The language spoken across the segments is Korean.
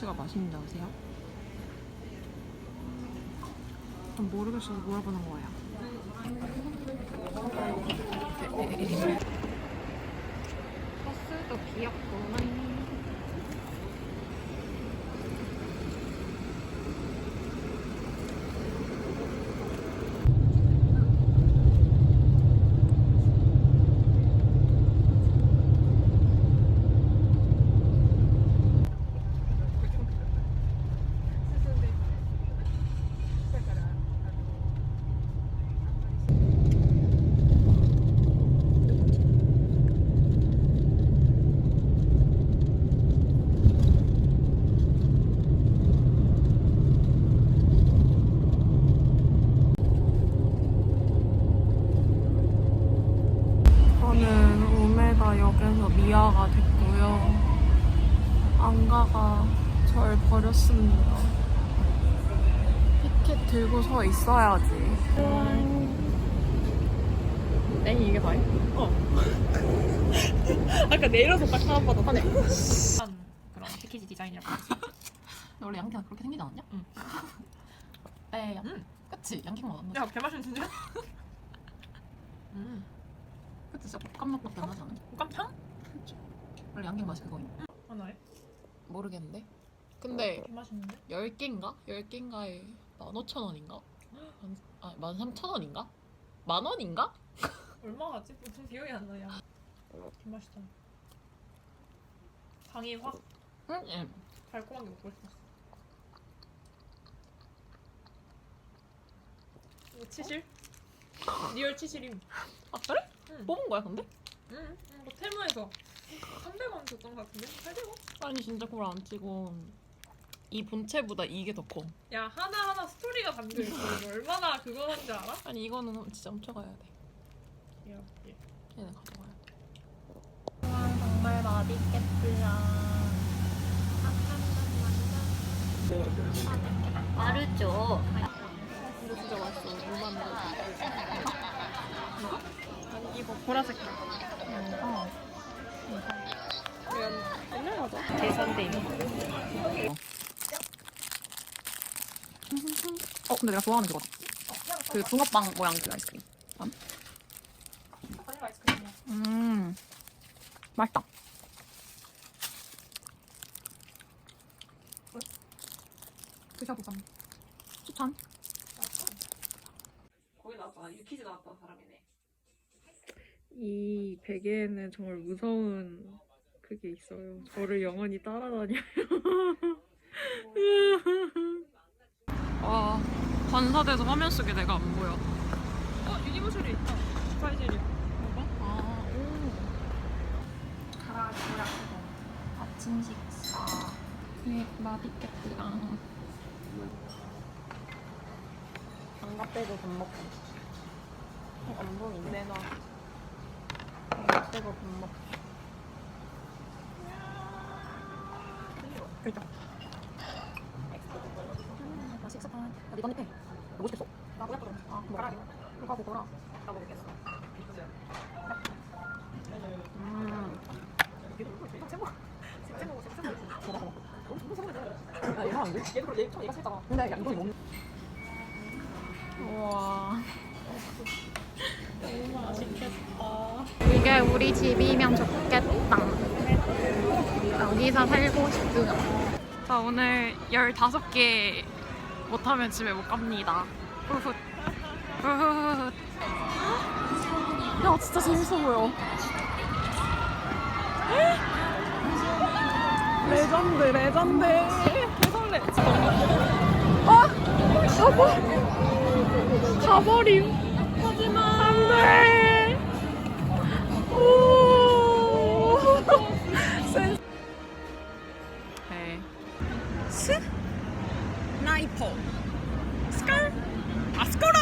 왜 샌드위치가 맛있는지 아세요? 전 모르겠어서 물어보는 거예요. 소스도 귀엽고. 저는 우메다역에서 미아가 됐고요. 안가가 절 버렸습니다. 티켓 들고 서 있어야지. 땡이 이게 다야? 어. 아까 내려서 딱 하나 받았네. 그런 패키지 디자인이라고 원래 양키가 그렇게 생기지 않았냐? 응. 빼야. 응. 그치? 양키가 맞았나? 야, 개맛있는데? 음. 그치? 진짜 볶음밥밖에 안 하지 않아? 깜창? 원래 양키 맛이 그거임. 하나에? 모르겠는데. 근데 개맛있는데? 10개인가? 10개인가에 15,000원인가? 아, 13,000원인가? 만 원인가? 얼마 하지? 무슨 기억이 안 나냐. 개맛있다. 당이 확 응. 응. 달콤한 게 먹고 싶었어. 이거 치실? 리얼 치실임. 아, 그래? 응. 뽑은 거야, 근데? 응. 응. 뭐 테무에서 300원 줬던 것 같은데? 800원? 아니, 진짜 그걸 안 찍어. 이 본체보다 이게 더 커. 야 하나하나 스토리가 담겨있어. 이거 얼마나 그거 한줄 알아? 아니, 이거는 진짜 훔쳐가야 돼. 귀엽게. 얘는 가져가야 돼. 정말 맛있겠다. 마르죠. 이거 진짜 맛있어. 물만 아니 이거 보라색 깔. 어. 옛날 맞아? 계산대 어 근데 내가 좋아하는 그거다 그 붕어빵 모양 그 아이스크림 아이스크림이야. 음 맛있다 드셔보자 추천 거기 나왔잖아. 유키즈 나왔던 사람이네. 이 베개에는 정말 무서운 그게 있어요. 저를 영원히 따라다녀요. 와, 반사돼서 화면 속에 내가 안 보여. 어 유니버셜이 있다. 스파이젤이야. 아, 오. 가라지라. 아침 식사. 네, 맛있겠다. 장갑 빼고 밥 먹고. 어, 안 보이네. 내놔. 장갑 빼고 밥 먹고. 그니까 아 식사판 아, 네 번째 해 먹고 싶겠어 나 뭐야 그럼 아 먹어라 이거 하고 거라 나 먹겠어 음. 야, 얘가 안 돼? 얘도 얘, 얘가 살짝. 근데 야, 이거 너무. 우와. 너무 맛있겠다. 이게 우리 집이면 좋겠다. 여기서 살고 싶으면. 자, 오늘 15개 못하면 집에 못 갑니다. 후훗. 후훗. 야, 진짜 재밌어 보여. 레전드, 레전드. 개설레. 아! 가버! 가버림. 하지마. 안 돼. 오.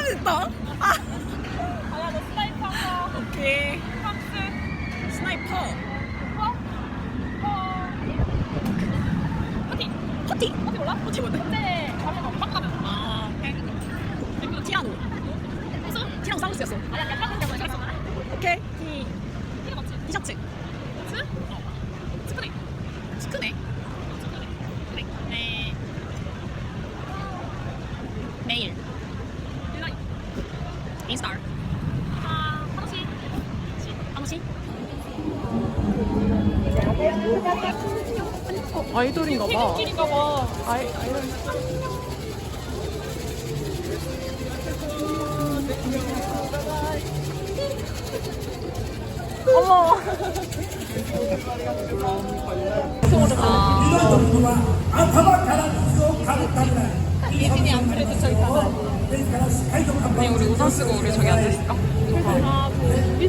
됐다. 아. 아야 너 스나이퍼 한 거. 오케이. 팜스. 스나이퍼. 허티. 허티. 허티 몰라? 허티 뭔데? 네. 가면 막 가면. 아, 오케이. 그리고 티라노. 무슨? 티라노 사우스였어. 아야 약간 그런 거 있어. 오케이. 티. 티가 맞지? 티셔츠. 스? 어. 스프레이. 스크네. 내일. 인스타. 아, 한우씨. 한우씨. 아이돌인가 봐. 끼리가 봐. 아이, 아이돌. 어머. 아니 우리 우산 쓰고 우리 저기 앉아 있을까? 비행기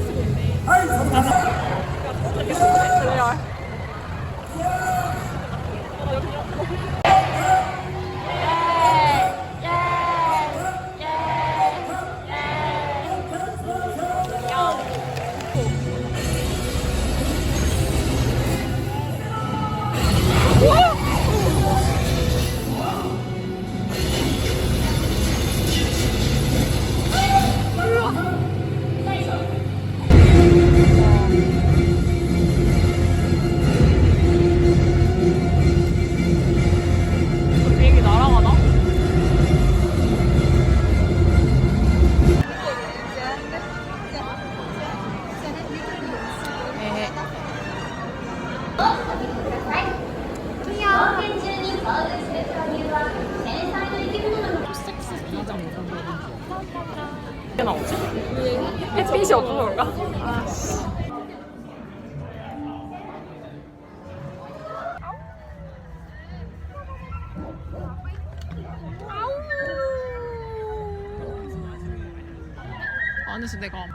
아니지 내가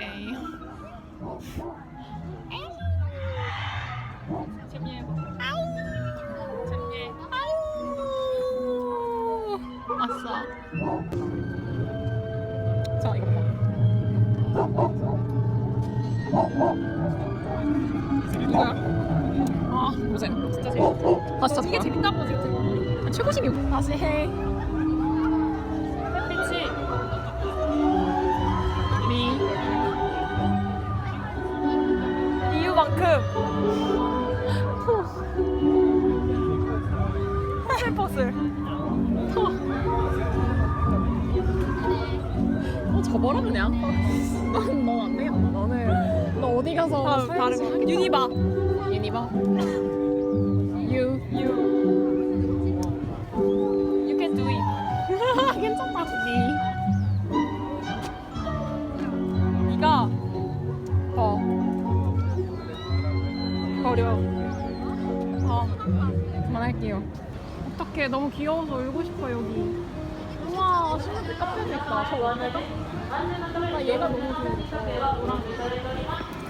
에이. 아싸. 자 이거 봐. 누구야? 아 고생 진짜 재밌다. 다시 찾자 이게 재밌나 보지 아, 최고심이고. 다시 해. 햇빛이 리 이유만큼. 퍼슬퍼슬. 어 접어라 그냥 넌넌안 되겠다 너는 너 어디 가서 다른 거 유니바. 유니바 어떡해, 너무 귀여워서 울고 싶어, 여기. 우와, 신나게 카페도 있다. 저 원해가? 나 얘가 너무 좋아. 노란,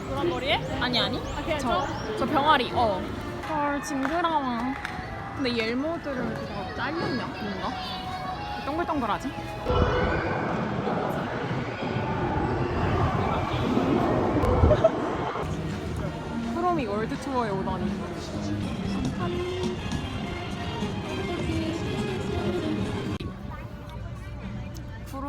노란 머리에? 아니, 아니. 저, 저 병아리, 어. 헐, 징그러워. 근데 이 엘모들은 그거 잘렸냐, 뭔가? 동글동글하지? 프롬이 월드 투어에 오다니.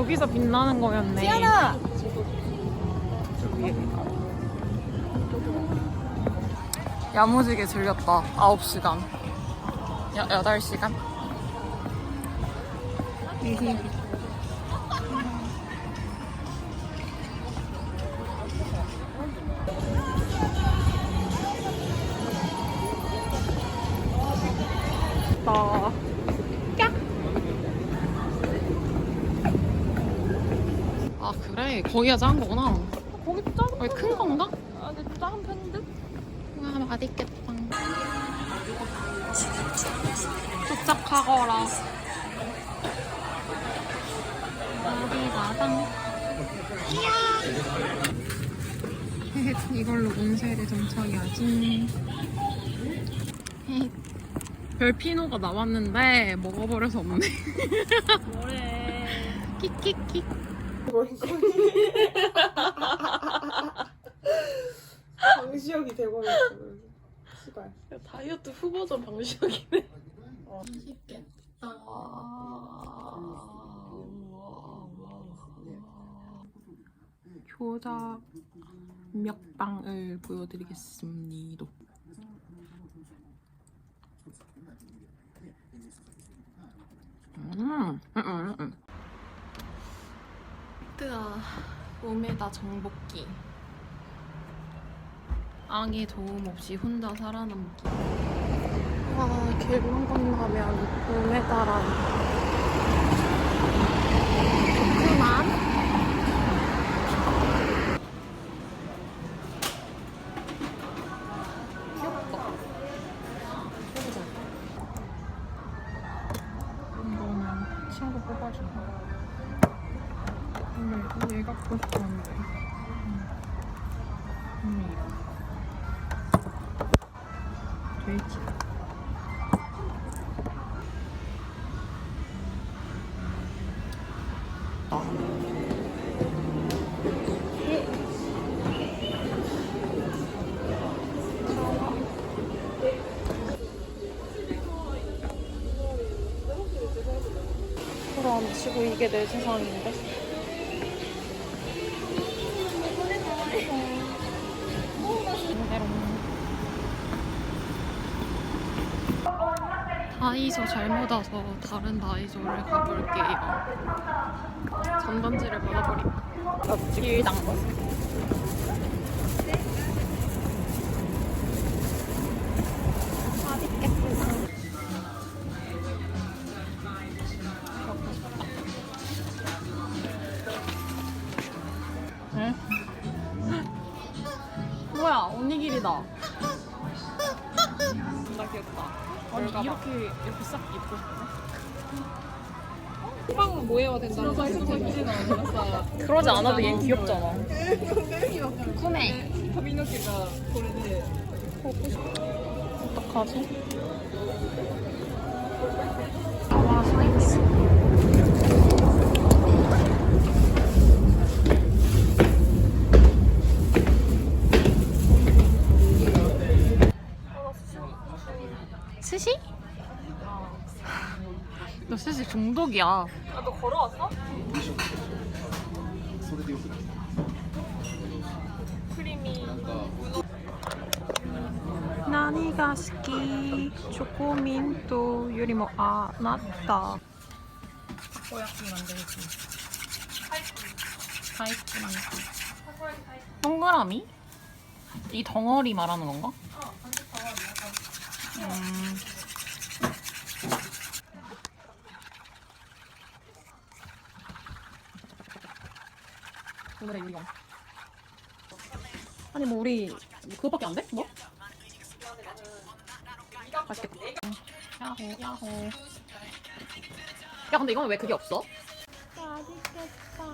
여기서 빛나는 거였네. 지연아. 야무지게 즐겼다. 9시간. 여, 8시간? 나. 아 그래 거기가 짠 거구나 거기 작은 거. 큰 건가? 아, 근데 작은 편인데? 와, 맛있겠다. 도착하거라. 어디 가당. 이걸로 운세를 점쳐야지. 별피노가 나왔는데 먹어버려서 없네. 뭐래. 킥킥킥. 방시혁이 대박이었어. 시발. 다이어트 후보전 방식이네. 맛있겠다. 효자 먹방을 보여드리겠습니다. 음. 뜨아, 몸에다 정복기. 악의 도움 없이 혼자 살아남기. 와, 길만 건너면 봄에다란. 좋구만. 친구 뽑아준 거. 근데 얘 갖고 싶었는데. 음. 음, 이거. 돼지. 그럼 치고 이게 내 세상인데? 다이소 잘못 와서 다른 다이소를 가볼게요. 전단지를 받아버림. 일당. 응? 뭐야 언니 길이다. 아니 이렇게 이렇게 싹 입고 싶네. 호랑은 모해와 된다는 생각이 그러지 않아도 얘 귀엽잖아. 꿈에. 파미노키가 고래를 보고 싶어. 어떡하지? 아, 와, 사이즈. 언덕이야. 아, 너 걸어왔어? 크리미. 나니 가 스키 초코민토 요리모 아 낫다. 오야끼 만들기. 다이끼 만들기. 동그라미? 이 덩어리 말하는 건가? 어, 덩어리. 음. 오늘의 유리원 아니 뭐 우리 그것밖에 안 돼? 뭐? 맛있겠다. 야호 야호. 야 근데 이거는 왜 그게 없어? 맛있겠다.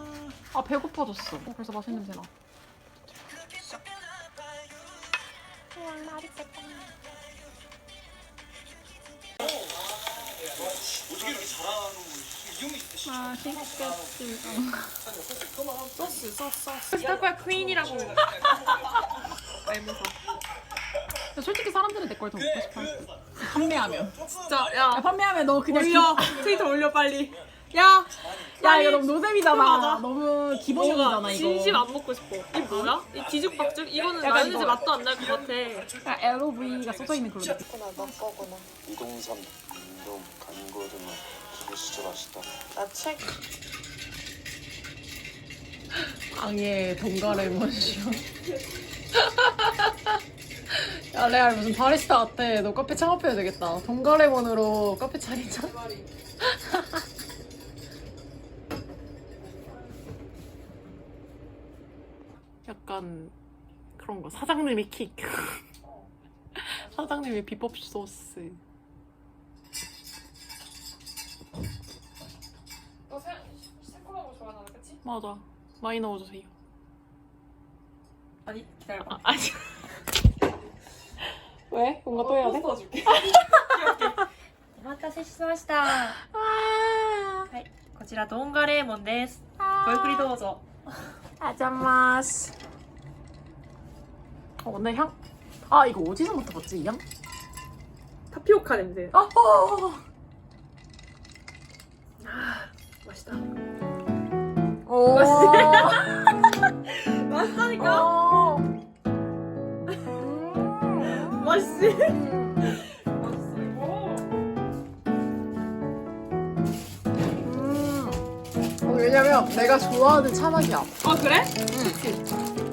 아 배고파졌어. 어, 벌써 맛있는 냄새 나. 맛있겠다 소스, 소스, 소스. 스타코야 퀸이라고. 알면서. 솔직히 사람들은 내 걸 더 먹고 싶어 할 거야. 판매하면 진짜, 야, 야. 판매하면 너 그냥 올려. 트위터 올려, 빨리. 야. 기... 야 이거 너무 노잼이잖아 맞아. 너무 기본형이잖아 이거 진심 안 먹고 싶어. 이게 뭐야? 이 뒤죽박죽? 이거는 약간 마요네즈 이거- 맛도 안 날 것 같아. 그냥 LOV가 써져 있는 그런 느낌 이동삼, 인동, 간고등어 되게 진짜 맛있다. 앙의 동가레몬이요 야 레알 무슨 바리스타 같아. 너 카페 창업해야 되겠다. 동가레몬으로 카페 차리자. 약간 그런 거. 사장님의 킥. 사장님의 비법 소스 너 새, 새콤한 거 좋아하잖아, 그치? 맞아 많이 넣어주세요 아니, 기다려봐. 아, 아니 왜? 뭔가 또 해야 돼? 넣어줄게. お待たせしました。は 아 い、こちらドンガレーモンです。ごゆっくりどうぞ。 아자마스 어 근데 향? 아 이거 어디서 맡아봤지 이 향? 타피오카 냄새. 아, 어. 맛있다. 오. 맛있다니까? 어. 맛있지? 음. 맛있어, 이거. 음. 어, 왜냐면 내가 좋아하는 차 맛이야. 아, 그래? 응.